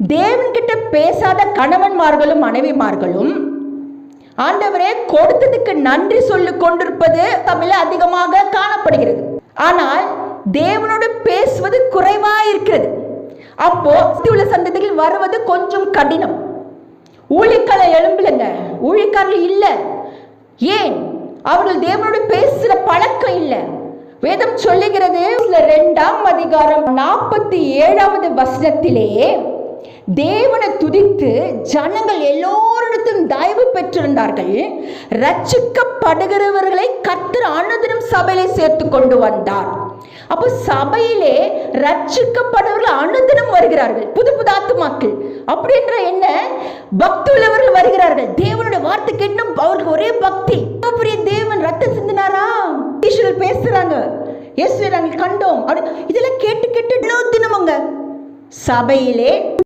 தேவன்கிட்ட பேசாத கணவன்மார்களும் மனைவிமார்களும் ஆண்டவரே கொடுத்ததுக்கு நன்றி சொல்லி கொண்டிருப்பது தமிழ் அதிகமாக காணப்படுகிறது. ஆனால் தேவனோடு பேசுவது குறைவா இருக்கிறது. அப்போ உள்ள சந்ததிகள் வருவது கொஞ்சம் கடினம். ஊழியக்கால எழும்புலங்க ஊழிக்காரர் இல்ல. ஏன்? அவர்கள் தேவனோடு பேசுகிற பழக்கம் இல்லை. வேதம் சொல்லுகிறது ரெண்டாம் அதிகாரம் நாற்பத்தி ஏழாவது வசனத்திலே தேவனை துதித்து ஜனங்கள் எல்லோரிடத்தும் தயவு பெற்றிருந்தார்கள். ரட்சிக்கப்படுகிறவர்களை கர்த்தர் அனுதினம் சபையிலே சேர்த்து கொண்டு வந்தார். அப்போ சபையிலே ரட்சிக்கப்படுவர்கள் அனுதினம் வருகிறார்கள். புது புது ஆத்துமாக்கள் அப்படின்ற என்ன? பக்தி உள்ளவர்கள் வருகிறார்கள். தேவனுடைய வார்த்தை கேட்டும் அவருக்கு ஒரே பக்தி. இவ்வளவு பெரிய தேவன் ரத்தம் சிந்தினாரா? ஈஸ்வரர் பேசுறாங்க. இயேசுவை நாங்கள் கண்டோம். அப்படி இதெல்லாம் கேட்டு கேட்டு தினமுங்க. சபையிலே